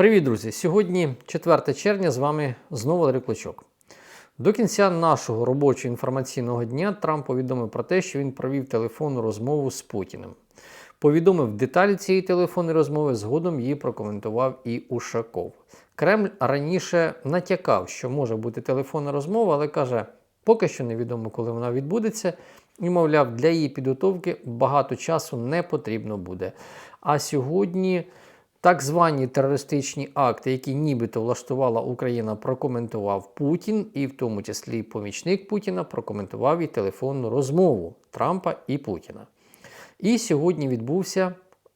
Привіт, друзі! Сьогодні 4 червня з вами знову Ларі Клочок. До кінця нашого робочого інформаційного дня Трамп повідомив про те, що він провів телефонну розмову з Путіним. Повідомив деталі цієї телефонної розмови, згодом її прокоментував і Ушаков. Кремль раніше натякав, що може бути телефонна розмова, але каже, поки що невідомо, коли вона відбудеться, і, мовляв, для її підготовки багато часу не потрібно буде. А сьогодні. Так звані терористичні акти, які нібито влаштувала Україна, прокоментував Путін, і в тому числі помічник Путіна прокоментував і телефонну розмову Трампа і Путіна. І сьогодні відбувся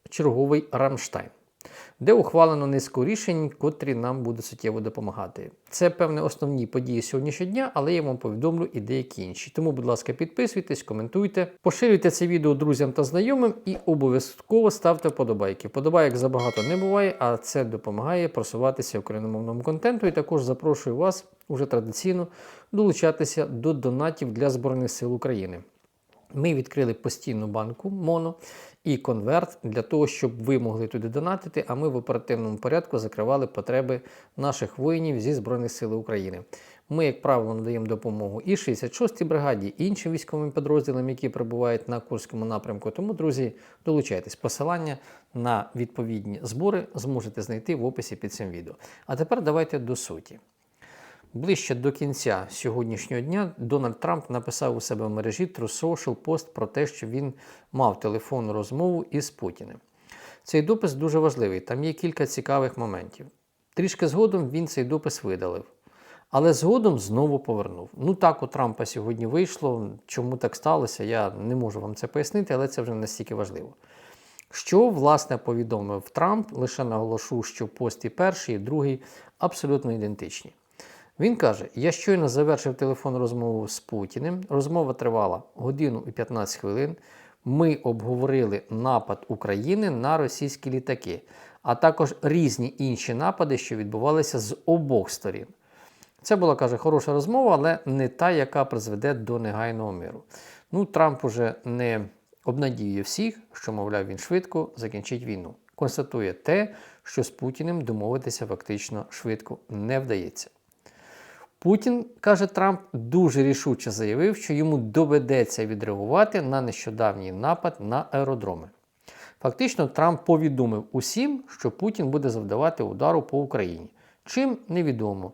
черговий Рамштайн, де ухвалено низку рішень, котрі нам будуть суттєво допомагати. Це певне основні події сьогоднішнього дня, але я вам повідомлю і деякі інші. Тому, будь ласка, підписуйтесь, коментуйте, поширюйте це відео друзям та знайомим і обов'язково ставте вподобайки. Подобайок забагато не буває, а це допомагає просуватися україномовному контенту. І також запрошую вас уже традиційно долучатися до донатів для Збройних сил України. Ми відкрили постійну банку МОНО і конверт для того, щоб ви могли туди донатити, а ми в оперативному порядку закривали потреби наших воїнів зі Збройних сил України. Ми, як правило, надаємо допомогу і 66-й бригаді, і іншим військовим підрозділам, які перебувають на Курському напрямку. Тому, друзі, долучайтесь. Посилання на відповідні збори зможете знайти в описі під цим відео. А тепер давайте до суті. Ближче до кінця сьогоднішнього дня Дональд Трамп написав у себе в мережі True пост про те, що він мав телефонну розмову із Путіним. Цей допис дуже важливий, там є кілька цікавих моментів. Трішки згодом він цей допис видалив, але згодом знову повернув. Ну так у Трампа сьогодні вийшло. Чому так сталося, я не можу вам це пояснити, але це вже настільки важливо. Що, власне, повідомив Трамп, лише наголошу, що пост і перший, і другий абсолютно ідентичні. Він каже: Я щойно завершив телефонну розмову з Путіним. Розмова тривала годину і 15 хвилин. Ми обговорили напад України на російські літаки, а також різні інші напади, що відбувалися з обох сторін. Це була, каже, хороша розмова, але не та, яка призведе до негайного миру. Ну, Трамп уже не обнадіює всіх, що, мовляв, він швидко закінчить війну. Констатує те, що з Путіним домовитися фактично швидко не вдається. Путін, каже Трамп, дуже рішуче заявив, що йому доведеться відреагувати на нещодавній напад на аеродроми. Фактично, Трамп повідомив усім, що Путін буде завдавати удару по Україні. Чим невідомо.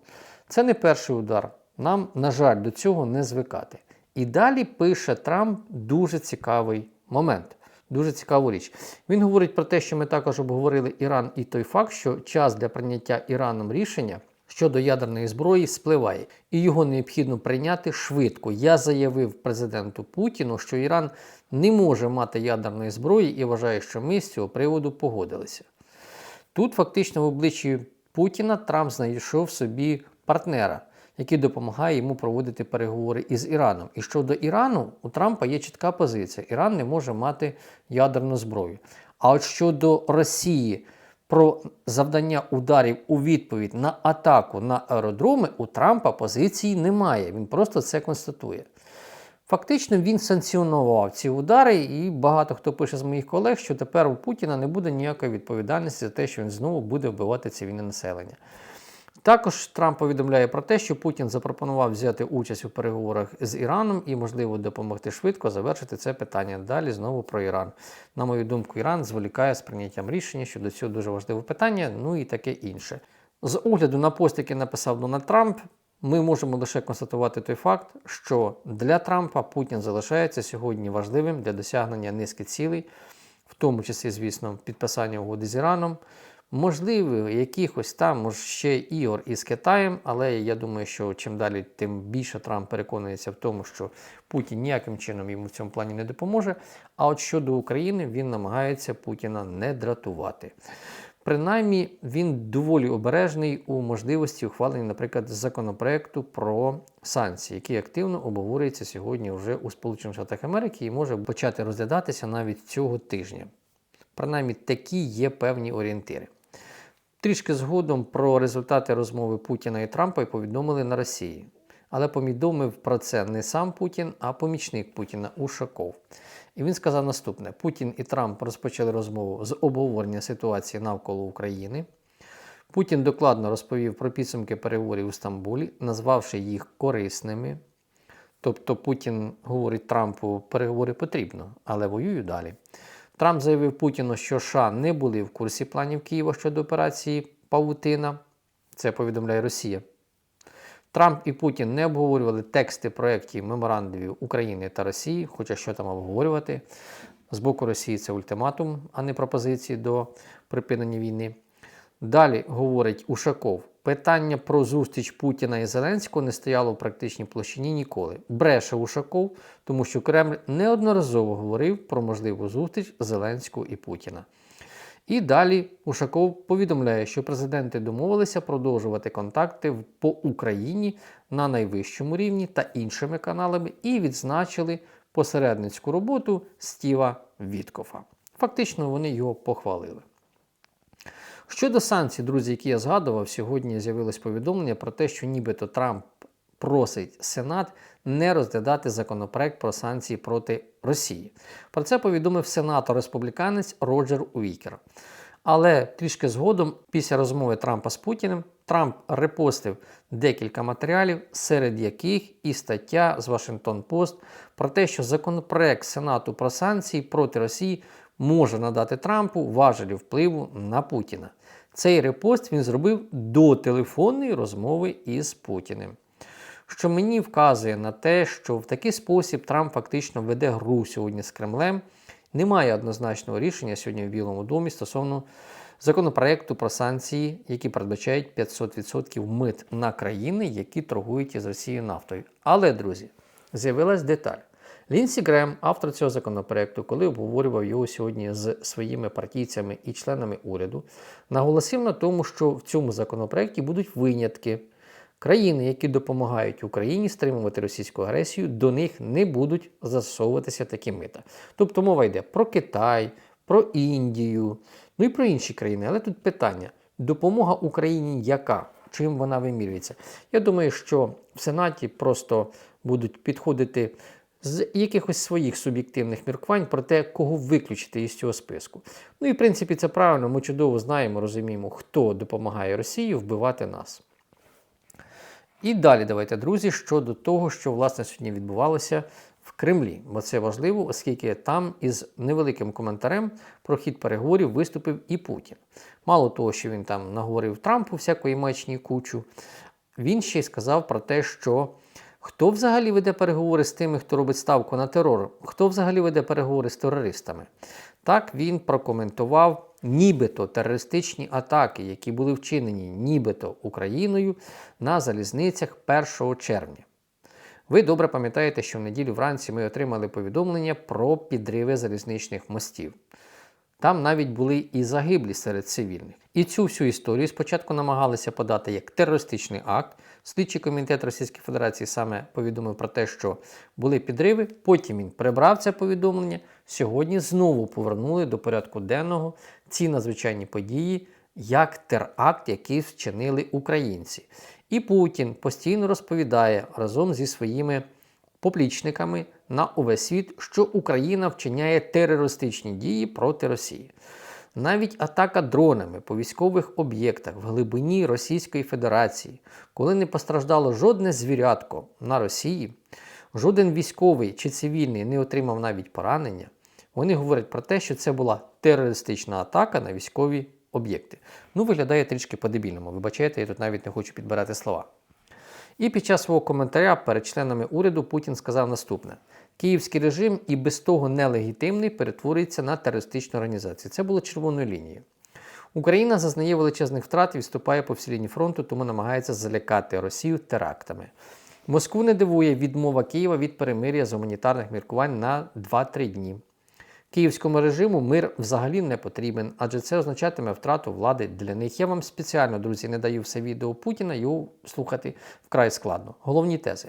Це не перший удар. Нам, на жаль, до цього не звикати. І далі пише Трамп дуже цікавий момент. Дуже цікаву річ. Він говорить про те, що ми також обговорили Іран і той факт, що час для прийняття Іраном рішення щодо ядерної зброї спливає, і його необхідно прийняти швидко. Я заявив президенту Путіну, що Іран не може мати ядерної зброї і вважає, що ми з цього приводу погодилися. Тут фактично в обличчі Путіна Трамп знайшов собі партнера, який допомагає йому проводити переговори із Іраном. І щодо Ірану, у Трампа є чітка позиція: Іран не може мати ядерну зброю. А от щодо Росії, про завдання ударів у відповідь на атаку на аеродроми у Трампа позиції немає. Він просто це констатує. Фактично він санкціонував ці удари, і багато хто пише з моїх колег, що тепер у Путіна не буде ніякої відповідальності за те, що він знову буде вбивати цивільне населення. Також Трамп повідомляє про те, що Путін запропонував взяти участь у переговорах з Іраном і, можливо, допомогти швидко завершити це питання. Далі знову про Іран. На мою думку, Іран зволікає з прийняттям рішення щодо цього дуже важливого питання, ну і таке інше. З огляду на пост, який написав Дональд Трамп, ми можемо лише констатувати той факт, що для Трампа Путін залишається сьогодні важливим для досягнення низки цілей, в тому числі, звісно, підписання угоди з Іраном. Можливо, якихось там може, ще ігор із Китаєм, але я думаю, що чим далі, тим більше Трамп переконується в тому, що Путін ніяким чином йому в цьому плані не допоможе. А от щодо України він намагається Путіна не дратувати. Принаймні, він доволі обережний у можливості ухвалення, наприклад, законопроекту про санкції, який активно обговорюється сьогодні вже у Сполучених Штатах Америки і може почати розглядатися навіть цього тижня. Принаймні, такі є певні орієнтири. Трішки згодом про результати розмови Путіна і Трампа повідомили на Росії. Але повідомив про це не сам Путін, а помічник Путіна Ушаков. І він сказав наступне: Путін і Трамп розпочали розмову з обговорення ситуації навколо України. Путін докладно розповів про підсумки переговорів у Стамбулі, назвавши їх корисними. Тобто Путін говорить Трампу, переговори потрібно, але воюю далі. Трамп заявив Путіну, що США не були в курсі планів Києва щодо операції Павутина. Це повідомляє Росія. Трамп і Путін не обговорювали тексти проєктів меморандумів України та Росії, хоча що там обговорювати. З боку Росії це ультиматум, а не пропозиції до припинення війни. Далі говорить Ушаков: питання про зустріч Путіна і Зеленського не стояло в практичній площині ніколи. Бреше Ушаков, тому що Кремль неодноразово говорив про можливу зустріч Зеленського і Путіна. І далі Ушаков повідомляє, що президенти домовилися продовжувати контакти по Україні на найвищому рівні та іншими каналами і відзначили посередницьку роботу Стіва Віткофа. Фактично, вони його похвалили. Щодо санкцій, друзі, які я згадував, сьогодні з'явилось повідомлення про те, що нібито Трамп просить Сенат не розглядати законопроект про санкції проти Росії. Про це повідомив сенатор республіканець Роджер Уікер. Але трішки згодом, після розмови Трампа з Путіним, Трамп репостив декілька матеріалів, серед яких і стаття з Вашингтон Пост про те, що законопроект Сенату про санкції проти Росії може надати Трампу важелі впливу на Путіна. Цей репост він зробив до телефонної розмови із Путіним. Що мені вказує на те, що в такий спосіб Трамп фактично веде гру сьогодні з Кремлем. Немає однозначного рішення сьогодні в Білому домі стосовно законопроекту про санкції, які передбачають 500% мит на країни, які торгують із Росією нафтою. Але, друзі, з'явилась деталь. Лінсі Грем, автор цього законопроекту, коли обговорював його сьогодні з своїми партійцями і членами уряду, наголосив на тому, що в цьому законопроекті будуть винятки. Країни, які допомагають Україні стримувати російську агресію, до них не будуть застосовуватися такі мита. Тобто мова йде про Китай, про Індію, ну і про інші країни. Але тут питання: допомога Україні яка? Чим вона вимірюється? Я думаю, що в Сенаті просто будуть підходити з якихось своїх суб'єктивних міркувань про те, кого виключити із цього списку. Ну і в принципі це правильно. Ми чудово знаємо, розуміємо, хто допомагає Росії вбивати нас. І далі давайте, друзі, щодо того, що власне сьогодні відбувалося в Кремлі, бо це важливо, оскільки там із невеликим коментарем про хід переговорів виступив і Путін. Мало того, що він там наговорив Трампу всякої мечні кучу, він ще й сказав про те, що хто взагалі веде переговори з тими, хто робить ставку на терор, хто взагалі веде переговори з терористами. Так він прокоментував нібито терористичні атаки, які були вчинені нібито Україною на залізницях 1 червня. Ви добре пам'ятаєте, що в неділю вранці ми отримали повідомлення про підриви залізничних мостів. Там навіть були і загиблі серед цивільних. І цю всю історію спочатку намагалися подати як терористичний акт. Слідчий комітет Російської Федерації саме повідомив про те, що були підриви. Потім він прибрав це повідомлення. Сьогодні знову повернули до порядку денного ці надзвичайні події як теракт, який вчинили українці. І Путін постійно розповідає разом зі своїми поплічниками на увесь світ, що Україна вчиняє терористичні дії проти Росії. Навіть атака дронами по військових об'єктах в глибині Російської Федерації, коли не постраждало жодне звірятко на Росії, жоден військовий чи цивільний не отримав навіть поранення, вони говорять про те, що це була терористична атака на військові об'єкти. Ну, виглядає трішки по-дебільному. Вибачайте, я тут навіть не хочу підбирати слова. І під час свого коментаря перед членами уряду Путін сказав наступне: Київський режим і без того нелегітимний перетворюється на терористичну організацію. Це було червоною лінією. Україна зазнає величезних втрат і відступає по всій лінії фронту, тому намагається залякати Росію терактами. Москву не дивує відмова Києва від перемир'я з гуманітарних міркувань на 2-3 дні. Київському режиму мир взагалі не потрібен, адже це означатиме втрату влади для них. Я вам спеціально, друзі, не даю все відео Путіна, його слухати вкрай складно. Головні тези.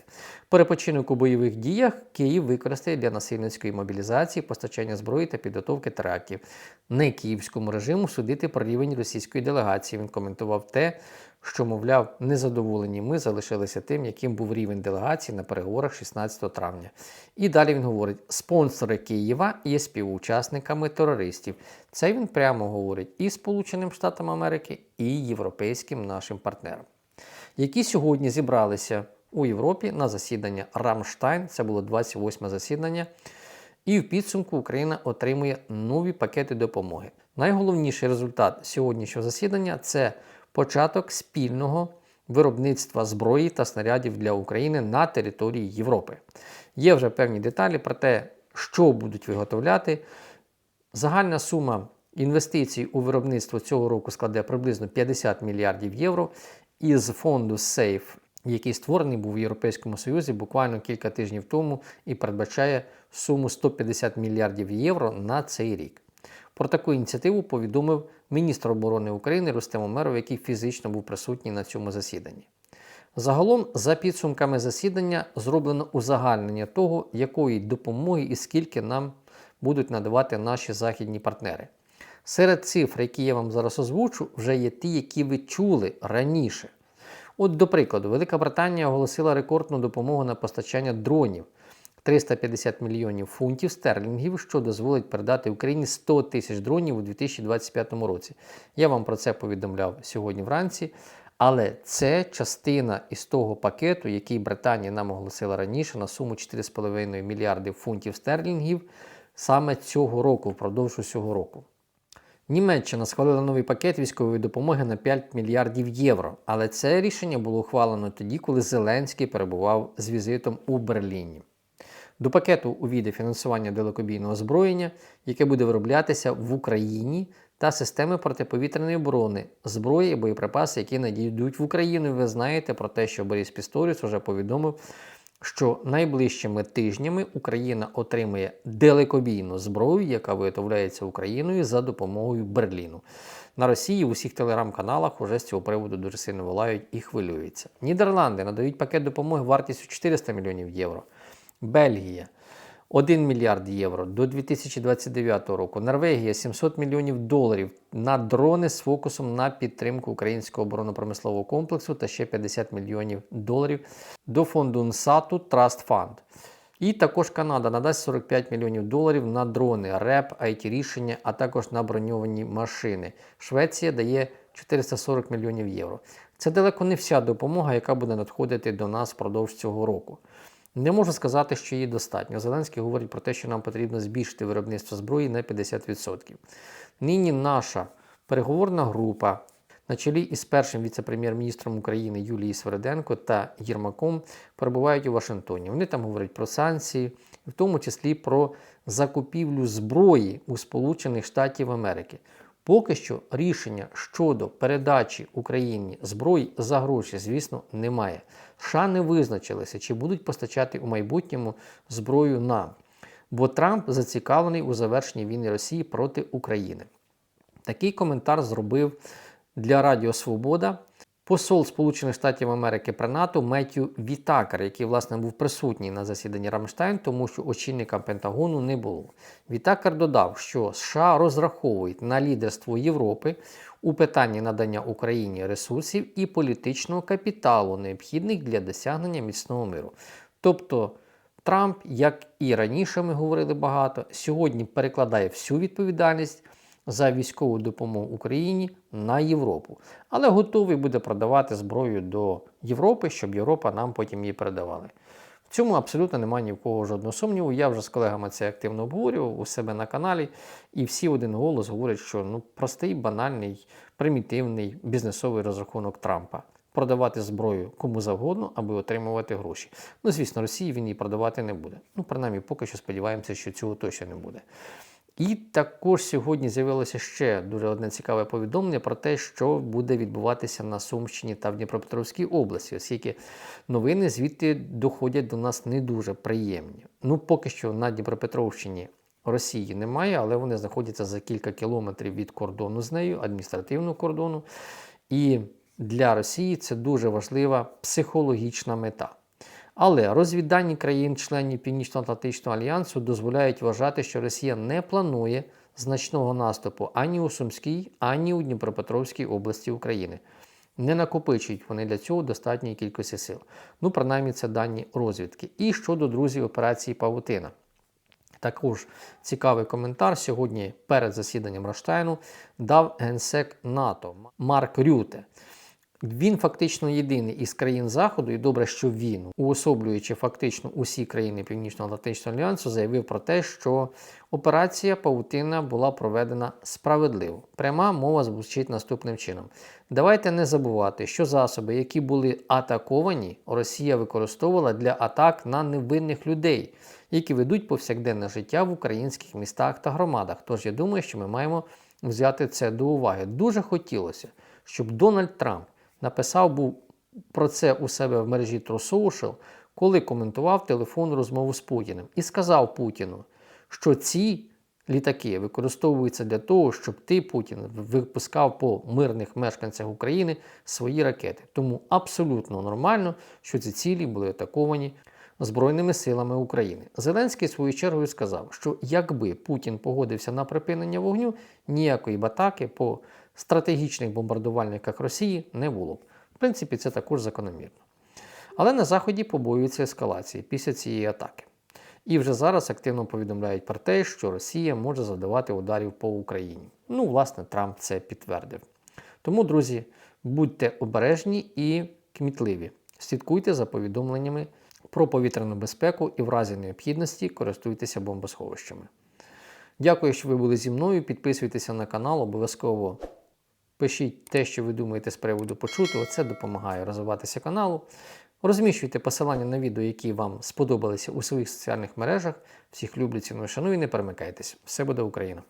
Перепочинок у бойових діях Київ використає для насильницької мобілізації, постачання зброї та підготовки терактів. Не київському режиму судити про рівень російської делегації. Він коментував те, що, мовляв, незадоволені ми залишилися тим, яким був рівень делегації на переговорах 16 травня. І далі він говорить: спонсори Києва є співучасниками терористів. Це він прямо говорить і Сполученим Штатам Америки, і європейським нашим партнерам, які сьогодні зібралися у Європі на засідання Рамштайн. Це було 28 засідання. І в підсумку Україна отримує нові пакети допомоги. Найголовніший результат сьогоднішнього засідання це початок спільного виробництва зброї та снарядів для України на території Європи. Є вже певні деталі про те, що будуть виготовляти. Загальна сума інвестицій у виробництво цього року складе приблизно 50 мільярдів євро. Із фонду SAFE, який створений був в Європейському Союзі буквально кілька тижнів тому і передбачає суму 150 мільярдів євро на цей рік. Про таку ініціативу повідомив міністр оборони України Рустем Умеров, який фізично був присутній на цьому засіданні. Загалом, за підсумками засідання, зроблено узагальнення того, якої допомоги і скільки нам будуть надавати наші західні партнери. Серед цифр, які я вам зараз озвучу, вже є ті, які ви чули раніше. От, до прикладу, Велика Британія оголосила рекордну допомогу на постачання дронів 350 мільйонів фунтів стерлінгів, що дозволить передати Україні 100 тисяч дронів у 2025 році. Я вам про це повідомляв сьогодні вранці. Але це частина із того пакету, який Британія нам оголосила раніше на суму 4,5 мільярди фунтів стерлінгів саме цього року, впродовж усього року. Німеччина схвалила новий пакет військової допомоги на 5 мільярдів євро. Але це рішення було ухвалено тоді, коли Зеленський перебував з візитом у Берліні. До пакету увійде фінансування далекобійного озброєння, яке буде вироблятися в Україні, та системи протиповітряної оборони, зброї і боєприпаси, які надійдуть в Україну. Ви знаєте про те, що Борис Пісторіс вже повідомив, що найближчими тижнями Україна отримає далекобійну зброю, яка виготовляється Україною за допомогою Берліну. На Росії в усіх телеграм-каналах уже з цього приводу дуже сильно волають і хвилюються. Нідерланди надають пакет допомоги вартістю 400 мільйонів євро. Бельгія 1 мільярд євро до 2029 року. Норвегія 700 мільйонів доларів на дрони з фокусом на підтримку українського оборонно-промислового комплексу та ще 50 мільйонів доларів до фонду НСАТу Trust Fund. І також Канада надасть 45 мільйонів доларів на дрони, РЕП, it рішення, а також на броньовані машини. Швеція дає 440 мільйонів євро. Це далеко не вся допомога, яка буде надходити до нас впродовж цього року. Не можу сказати, що її достатньо. Зеленський говорить про те, що нам потрібно збільшити виробництво зброї на 50%. Нині наша переговорна група на чолі із першим віце-прем'єр-міністром України Юлією Свереденко та Єрмаком перебувають у Вашингтоні. Вони там говорять про санкції, в тому числі про закупівлю зброї у Сполучених Штатів Америки. Поки що рішення щодо передачі Україні зброї за гроші, звісно, немає. США не визначилися, чи будуть постачати у майбутньому зброю нам. Бо Трамп зацікавлений у завершенні війни Росії проти України. Такий коментар зробив для Радіо Свобода посол Сполучених Штатів Америки при НАТО Меттю Вітакер, який власне був присутній на засіданні Рамштайн, тому що очільника Пентагону не було. Вітакер додав, що США розраховують на лідерство Європи у питанні надання Україні ресурсів і політичного капіталу, необхідних для досягнення міцного миру. Тобто Трамп, як і раніше ми говорили багато, сьогодні перекладає всю відповідальність за військову допомогу Україні на Європу, але готовий буде продавати зброю до Європи, щоб Європа нам потім її передавала. В цьому абсолютно немає ні в кого жодного сумніву. Я вже з колегами це активно обговорював у себе на каналі, і всі один голос говорять, що ну простий, банальний, примітивний бізнесовий розрахунок Трампа. Продавати зброю кому завгодно, аби отримувати гроші. Ну, звісно, Росії він її продавати не буде. Ну, принаймні, поки що сподіваємося, що цього точно не буде. І також сьогодні з'явилося ще дуже одне цікаве повідомлення про те, що буде відбуватися на Сумщині та в Дніпропетровській області, оскільки новини звідти доходять до нас не дуже приємні. Ну, поки що на Дніпропетровщині Росії немає, але вони знаходяться за кілька кілометрів від кордону з нею, адміністративного кордону. І для Росії це дуже важлива психологічна мета. Але розвіддані країн-членів Північно-Атлантичного альянсу дозволяють вважати, що Росія не планує значного наступу ані у Сумській, ані у Дніпропетровській області України. Не накопичують вони для цього достатньої кількості сил. Ну, принаймні, це дані розвідки. І щодо друзів операції Павутина. Також цікавий коментар сьогодні перед засіданням Раштайну дав генсек НАТО Марк Рюте. Він фактично єдиний із країн Заходу, і добре, що він, уособлюючи фактично усі країни Північно-Атлантичного альянсу, заявив про те, що операція Паутина була проведена справедливо. Пряма мова звучить наступним чином: давайте не забувати, що засоби, які були атаковані, Росія використовувала для атак на невинних людей, які ведуть повсякденне життя в українських містах та громадах. Тож я думаю, що ми маємо взяти це до уваги. Дуже хотілося, щоб Дональд Трамп написав був про це у себе в мережі True коли коментував телефонну розмову з Путіним, і сказав Путіну, що ці літаки використовуються для того, щоб ти, Путін, випускав по мирних мешканцях України свої ракети. Тому абсолютно нормально, що ці цілі були атаковані. Збройними силами України Зеленський своєю чергою сказав, що якби Путін погодився на припинення вогню, ніякої б атаки по стратегічних бомбардувальниках Росії не було б. В принципі, це також закономірно. Але на Заході побоюються ескалації після цієї атаки. І вже зараз активно повідомляють про те, що Росія може завдавати ударів по Україні. Ну, власне, Трамп це підтвердив. Тому, друзі, будьте обережні і кмітливі. Слідкуйте за повідомленнями про повітряну безпеку і в разі необхідності користуйтеся бомбосховищами. Дякую, що ви були зі мною. Підписуйтеся на канал, обов'язково пишіть те, що ви думаєте з приводу почутого. Це допомагає розвиватися каналу. Розміщуйте посилання на відео, які вам сподобалися у своїх соціальних мережах. Всіх люблю, ціную, шаную і не перемикайтесь. Все буде Україна!